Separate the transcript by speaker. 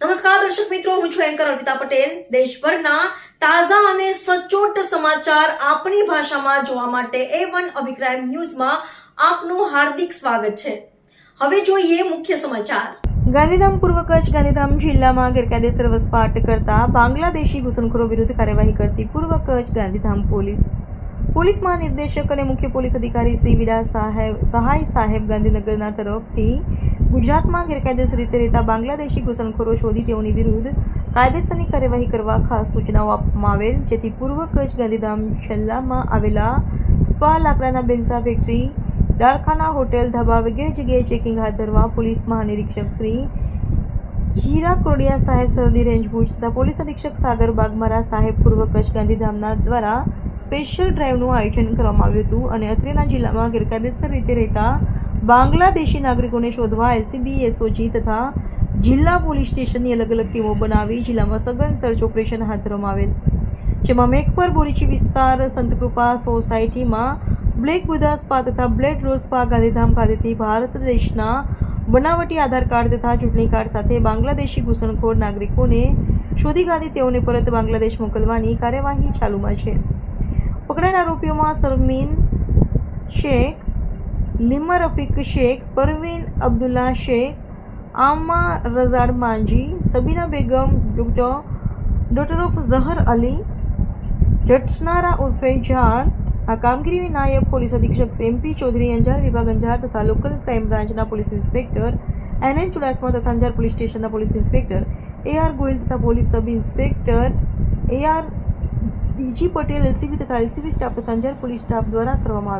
Speaker 1: નમસ્કાર, દર્શક મિત્રો, હું છું એન્કર અર્પિતા પટેલ. દેશભરના તાજા અને સચોટ સમાચાર આપણી ભાષામાં જોવા માટે એ વન અભિપ્રાય ન્યૂઝમાં આપનું હાર્દિક સ્વાગત છે. હવે જોઈએ મુખ્ય સમાચાર. ગાંધીધામ પૂર્વ કચ્છ ગાંધીધામ જિલ્લામાં ગેરકાયદેસર વસવાટ કરતા બાંગ્લાદેશી ઘૂસણખોરો વિરુદ્ધ કાર્યવાહી કરતી પૂર્વ કચ્છ ગાંધીધામ પોલીસ. પોલીસ મહાનિર્દેશક અને મુખ્ય પોલીસ અધિકારી શ્રી વિરા સાહેબ સહાય સાહેબ ગાંધીનગરના તરફથી ગુજરાતમાં ગેરકાયદેસર રીતે રહેતા બાંગ્લાદેશી ઘૂસણખોરો શોધી તેઓની વિરુદ્ધ કાયદેસરની કાર્યવાહી કરવા ખાસ સૂચનાઓ આપવામાં આવેલ, જેથી પૂર્વ કચ્છ ગાંધીધામ જિલ્લામાં આવેલા સ્પા લાકડાના બેન્સા ફેક્ટરી ડારખાના હોટેલ ધાબા વગેરે જગ્યાએ ચેકિંગ હાથ ધરવા પોલીસ મહાનિરીક્ષક શ્રી જીરા કોડિયા સાહેબ સરહદી રેન્જ ભુજ તથા પોલીસ અધિક્ષક સાગર બાગમારા સાહેબ પૂર્વ કચ્છ ગાંધીધામના દ્વારા સ્પેશિયલ ડ્રાઈવનું આયોજન કરવામાં આવ્યું હતું અને અત્રેના જિલ્લામાં ગેરકાયદેસર રીતે રહેતા બાંગ્લાદેશી નાગરિકોને શોધવા એલસીબી, એસઓજી તથા જિલ્લા પોલીસ સ્ટેશનની અલગ અલગ ટીમો બનાવી જિલ્લામાં સઘન સર્ચ ઓપરેશન હાથ ધરવામાં આવેલ. જેમાં મેઘપર બોરીચી વિસ્તાર, સંતકૃપા સોસાયટીમાં બ્લેક બુધા સ્પા તથા બ્લેડ રોઝ સ્પા ગાંધીધામ ખાતેથી ભારત દેશના બનાવટી આધાર કાર્ડ તથા ચૂંટણી કાર્ડ સાથે બાંગ્લાદેશી ઘૂસણખોર નાગરિકોને શોધી કાઢી તેઓને પરત બાંગ્લાદેશ મોકલવાની કાર્યવાહી ચાલુમાં છે. પકડાયેલ આરોપીઓમાં સરમીન શેખ લિમા રફીક શેખ, પરવીન અબ્દુલ્લા શેખ, આમા રઝાડ માંજી Sabina Begum, doctor daughter of Zahar Ali, જટનારા ઉર્ફે જહાન આ કામગીરી નાયબ પોલીસ અધિક્ષક એમપી ચૌધરી, અંજાર વિભાગ અંજાર તથા લોકલ ક્રાઇમ બ્રાન્ચના police inspector, N N Chudasama તથા અંજાર પોલીસ સ્ટેશનના police inspector, A R Goyal તથા police sub inspector, A R DG Patel LCB તથા એલસીબી સ્ટાફ તથા અંજાર પોલીસ સ્ટાફ દ્વારા કરવામાં આવે